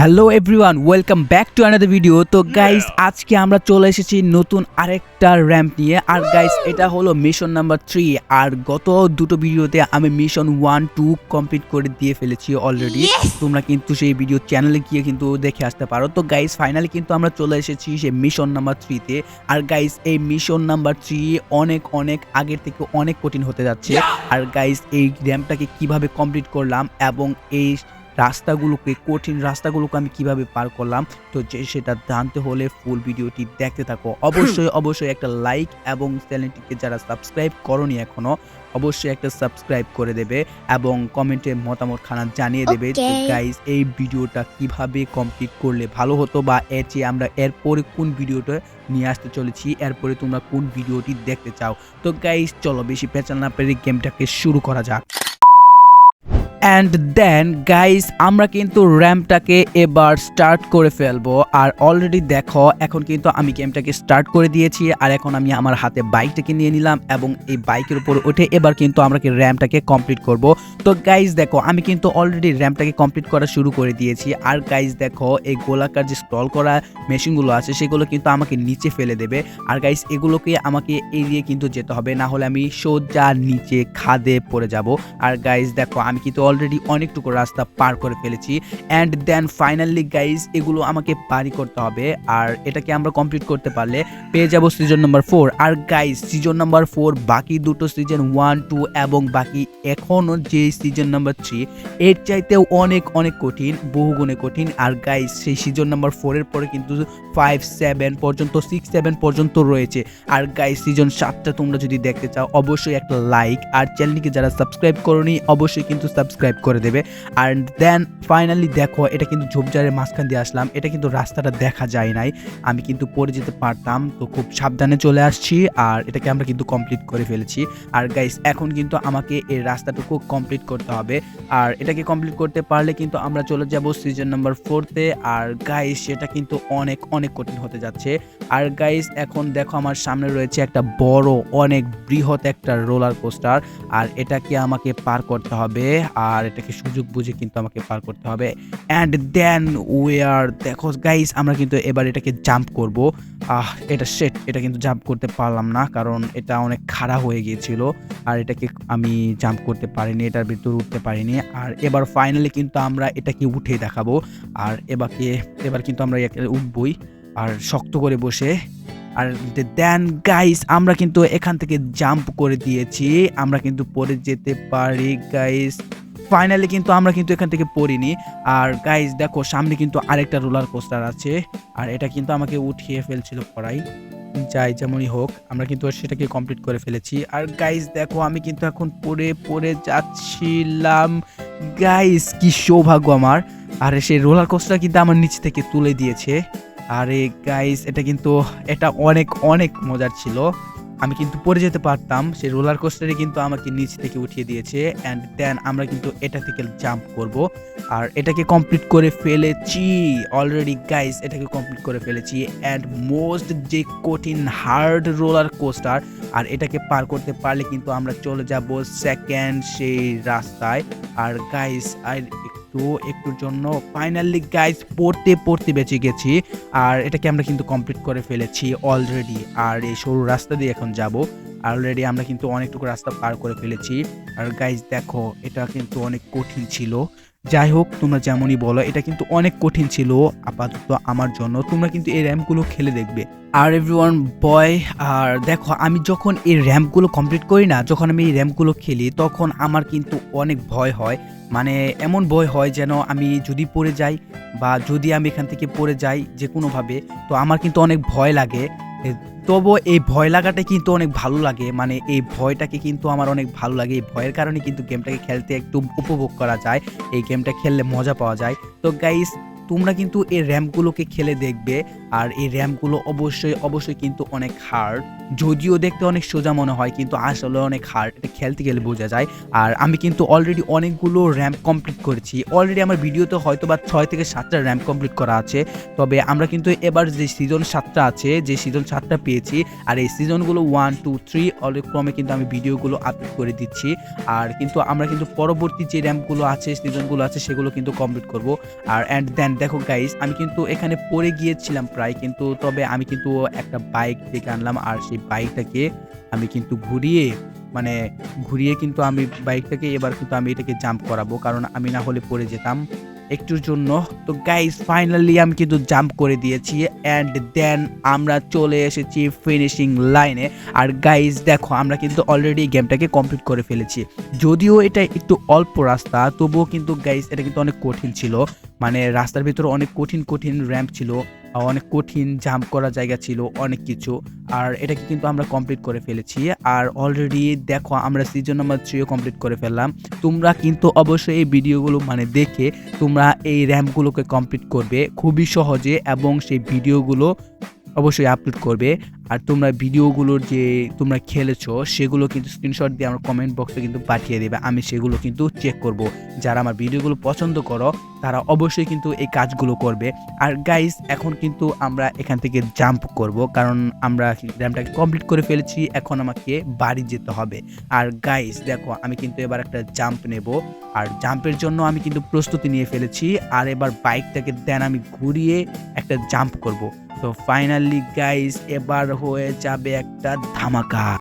Hello everyone welcome back to another video তো guys আজকে আমরা চলে এসেছি নতুন আরেকটা র্যাম্প নিয়ে। আর গাইস এটা হলো মিশন নাম্বার থ্রি আর গত দুটো ভিডিওতে আমি মিশন ওয়ান টু কমপ্লিট করে দিয়ে ফেলেছি অলরেডি তোমরা কিন্তু সেই ভিডিও চ্যানেলে গিয়ে কিন্তু দেখে আসতে পারো। তো গাইস ফাইনালি কিন্তু আমরা চলে এসেছি সেই মিশন নাম্বার থ্রিতে আর গাইস এই মিশন নাম্বার থ্রি অনেক অনেক আগের থেকে অনেক কঠিন হতে যাচ্ছে। আর গাইস এই র্যাম্পটাকে কীভাবে কমপ্লিট করলাম এবং এই রাস্তাগুলোকে কঠিন রাস্তাগুলোকে আমি কীভাবে পার করলাম তো যে সেটা জানতে হলে ফুল ভিডিওটি দেখতে থাকো। অবশ্যই অবশ্যই একটা লাইক এবং চ্যানেলটিকে যারা সাবস্ক্রাইব করনি এখনও অবশ্যই একটা সাবস্ক্রাইব করে দেবে এবং কমেন্টে মতামত খানা জানিয়ে দেবে যে গাইজ এই ভিডিওটা কীভাবে কমপ্লিট করলে ভালো হতো বা এর চেয়ে আমরা এরপরে কোন ভিডিওটা নিয়ে আসতে চলেছি এরপরে তোমরা কোন ভিডিওটি দেখতে চাও? তো গাইজ চলো বেশি পেঁচাল না পেরে গেমটাকে শুরু করা যাক। অ্যান্ড দেন গাইস আমরা কিন্তু র্যাম্পটাকে এবার স্টার্ট করে ফেলব। আর অলরেডি দেখো, এখন কিন্তু আমি গেমটাকে স্টার্ট করে দিয়েছি, আর এখন আমি আমার হাতে বাইকটাকে নিয়ে নিলাম এবং এই বাইকের উপর উঠে এবার কিন্তু আমরা কি র্যাম্পটাকে কমপ্লিট করব। তো গাইস দেখো, আমি কিন্তু অলরেডি র্যাম্পটাকে কমপ্লিট করা শুরু করে দিয়েছি। আর গাইস দেখো, এই গোলাকার যে স্ক্রল করা মেশিনগুলো আছে, সেগুলো কিন্তু আমাকে নিচে ফেলে দেবে। আর গাইস এগুলোকে আমাকে এড়িয়ে কিন্তু যেতে হবে, না হলে আমি সোজা নিচে খাদে পড়ে যাব। আর গাইস দেখো, আমি কিন্তু অলরেডি অনেকটুকু রাস্তা পার করে ফেলেছি। অ্যান্ড দেন ফাইনালি গাইস এগুলো আমাকে পারি করতে হবে। আর এটাকে আমরা কমপ্লিট করতে পারলে পেয়ে যাব সিজন নাম্বার ফোর আর গাইস সিজন নাম্বার ফোর বাকি দুটো সিজন ওয়ান টু এবং বাকি এখনও যে সিজন নাম্বার থ্রি এর চাইতেও অনেক অনেক কঠিন, বহুগুণে কঠিন। আর গাইস সেই সিজন নাম্বার ফোরের পরে কিন্তু ফাইভ সেভেন পর্যন্ত সিক্স সেভেন পর্যন্ত রয়েছে। আর গাইস সিজন সাতটা তোমরা যদি দেখতে চাও, অবশ্যই একটা লাইক আর চ্যানেলটিকে যারা সাবস্ক্রাইব করোনি, অবশ্যই কিন্তু সাবস্ক্রাইব করে দেবে। আর দেন ফাইনালি দেখো, এটা কিন্তু ঝোপঝাড়ের মাঝখান দিয়ে আসলাম। এটা কিন্তু রাস্তাটা দেখা যায় নাই। আমি কিন্তু পড়ে যেতে পারতাম, তো খুব সাবধানে চলে আসছি আর এটাকে আমরা কিন্তু কমপ্লিট করে ফেলেছি। আর গাইস এখন কিন্তু আমাকে এই রাস্তাটুকু কমপ্লিট করতে হবে। আর এটাকে কমপ্লিট করতে পারলে কিন্তু আমরা চলে যাব সিজন নাম্বার ফোরতে আর গাইস সেটা কিন্তু অনেক অনেক কঠিন হতে যাচ্ছে। আর গাইস এখন দেখো আমার সামনে রয়েছে একটা বড়, অনেক বৃহৎ একটা রোলার কোস্টার আর এটাকে আমাকে পার করতে হবে। আর এটাকে সুযোগ বুঝে কিন্তু আমাকে পার করতে হবে। অ্যান্ড দেন উই আর দেখো গাইস আমরা কিন্তু এবার এটাকে জাম্প করব। আহ, এটা সেট এটা কিন্তু জাম্প করতে পারলাম না, কারণ এটা অনেক খাড়া হয়ে গিয়েছিল। আর এটাকে আমি জাম্প করতে পারিনি, এটার ভিতর উঠতে পারিনি। আর এবার ফাইনালি কিন্তু আমরা এটাকে উঠে দেখাবো। আর এবারকে এবার কিন্তু আমরা উঠবই, আর শক্ত করে বসে। আর দেন গাইস আমরা কিন্তু এখান থেকে জাম্প করে দিয়েছি। আমরা কিন্তু পরে যেতে পারি গাইস ফাইনালি কিন্তু আমরা কিন্তু এখান থেকে পড়িনি। আর গাইজ দেখো, সামনে কিন্তু আরেকটা রোলার কোস্টার আছে। আর এটা কিন্তু আমাকে উঠিয়ে ফেলছিল পড়াই। যাই যেমনই হোক, আমরা কিন্তু সেটাকে কমপ্লিট করে ফেলেছি। আর গাইজ দেখো, আমি কিন্তু এখন পড়ে পড়ে যাচ্ছিলাম। গাইস কি সৌভাগ্য আমার। আর, সেই রোলার কোস্টার কিন্তু আমার নিচ থেকে তুলে দিয়েছে। আরে গাইস এটা কিন্তু, এটা অনেক অনেক মজার ছিল। আমি কিন্তু পড়ে যেতে পারতাম, সেই রোলার কোস্টারে কিন্তু আমাকে নিচ থেকে উঠিয়ে দিয়েছে অ্যান্ড দেন আমরা কিন্তু এটা থেকে জাম্প করব। আর এটাকে কমপ্লিট করে ফেলেছি। অলরেডি গাইস এটাকে কমপ্লিট করে ফেলেছি অ্যান্ড মোস্ট যে কঠিন হার্ড রোলার কোস্টার আর এটাকে পার করতে পারলে কিন্তু আমরা চলে যাব সেকেন্ড সেই রাস্তায়। আর গাইস আর একটু একটুর জন্য ফাইনালি গাইজ পড়তে পড়তে বেঁচে গেছি। আর এটাকে আমরা কিন্তু কমপ্লিট করে ফেলেছি অলরেডি আর এই সরু রাস্তা দিয়ে এখন যাব। অলরেডি আমরা কিন্তু অনেকটুকু রাস্তা পার করে ফেলেছি। আর গাইজ দেখো, এটা কিন্তু অনেক কঠিন ছিল। যাই হোক তোমরা যেমনই বলো, এটা কিন্তু অনেক কঠিন ছিল। আপাতত আমার জন্য তোমরা কিন্তু এই র্যাম্পগুলো খেলে দেখবে। আর এভরিওয়ান বয় আর দেখো, আমি যখন এই র্যাম্পগুলো কমপ্লিট করি না, যখন আমি এই র্যাম্পগুলো খেলি, তখন আমার কিন্তু অনেক ভয় হয়। মানে এমন ভয় হয় যেন আমি যদি পড়ে যাই বা যদি আমি এখান থেকে পড়ে যাই যে কোনোভাবে, তো আমার কিন্তু অনেক ভয় লাগে। তবুও এই ভয় লাগাটা কিন্তু অনেক ভালো লাগে। মানে এই ভয়টাকে কিন্তু আমার অনেক ভালো লাগে। এই ভয়ের কারণে কিন্তু গেমটাকে খেলতে একটু উপভোগ করা যায়। এই গেমটা খেললে মজা পাওয়া যায়। তো গাইস তোমরা কিন্তু এই র্যাম্পগুলোকে খেলে দেখবে। আর এই র্যামগুলো অবশ্যই অবশ্যই কিন্তু অনেক হার্ড যদিও দেখতে অনেক সোজা মনে হয়, কিন্তু আসলে অনেক হার্ড এটা খেলতে গেলে বোঝা যায়। আর আমি কিন্তু অলরেডি অনেকগুলো র্যাম্প কমপ্লিট করেছি। অলরেডি আমার ভিডিওতে হয়তো বা ছয় থেকে সাতটা র্যাম্প কমপ্লিট করা আছে। তবে আমরা কিন্তু এবার যে সিজন সাতটা আছে, যে সিজন সাতটা পেয়েছি, আর এই সিজনগুলো ওয়ান টু থ্রি ক্রমে কিন্তু আমি ভিডিওগুলো আপলোড করে দিচ্ছি। আর কিন্তু আমরা কিন্তু পরবর্তী যে র্যাম্পগুলো আছে সিজনগুলো আছে, সেগুলো কিন্তু কমপ্লিট করব। আর অ্যান্ড দেন দেখো গাইস আমি কিন্তু এখানে পড়ে গিয়েছিলাম প্রায় কিন্তু তবে আমি কিন্তু একটা বাইক থেকে আনলাম আর সেই বাইকটাকে আমি কিন্তু ঘুরিয়ে মানে ঘুরিয়ে কিন্তু আমি বাইকটাকে এবার কিন্তু আমি এটাকে জাম্প করাবো। কারণ আমি না হলে পড়ে যেতাম একটুর জন্য। তো গাইস ফাইনালি আমি কিন্তু জাম্প করে দিয়েছি অ্যান্ড দেন আমরা চলে এসেছি ফিনিশিং লাইনে আর গাইস দেখো, আমরা কিন্তু অলরেডি গেমটাকে কমপ্লিট করে ফেলেছি। যদিও এটা একটু অল্প রাস্তা, তবুও কিন্তু গাইস এটা কিন্তু অনেক কঠিন ছিল। মানে রাস্তার ভিতরে অনেক কঠিন কঠিন র্যাম্প ছিল। অনেক কঠিন জাম্প করা জায়গা ছিল, অনেক কিছু। আর এটাকে কিন্তু আমরা কমপ্লিট করে ফেলেছি। আর অলরেডি দেখো, আমরা সিজন নাম্বার থ্রিও কমপ্লিট করে ফেললাম। তোমরা কিন্তু অবশ্যই এই ভিডিওগুলো মানে দেখে তোমরা এই র্যাম্পগুলোকে কমপ্লিট করবে। খুবই সহজে এবং সেই ভিডিওগুলো অবশ্যই আপলোড করবে। আর তোমরা ভিডিওগুলোর যে তোমরা খেলেছো, সেগুলো কিন্তু স্ক্রিনশট দিয়ে আমার কমেন্ট বক্সে কিন্তু পাঠিয়ে দেবে। আমি সেগুলো কিন্তু চেক করব। যারা আমার ভিডিওগুলো পছন্দ করো, তারা অবশ্যই কিন্তু এই কাজগুলো করবে। আর গাইস এখন কিন্তু আমরা এখান থেকে জাম্প করব, কারণ আমরা র্যামটাকে কমপ্লিট করে ফেলেছি। এখন আমাকে বাড়ি যেতে হবে। আর গাইস দেখো, আমি কিন্তু এবার একটা জাম্প নেব। আর জাম্পের জন্য আমি কিন্তু প্রস্তুতি নিয়ে ফেলেছি। আর এবার বাইকটাকে দেন আমি ঘুরিয়ে একটা জাম্প করব। তো ফাইনালি গাইস এবার হয়ে যাবে একটা ধামাকা।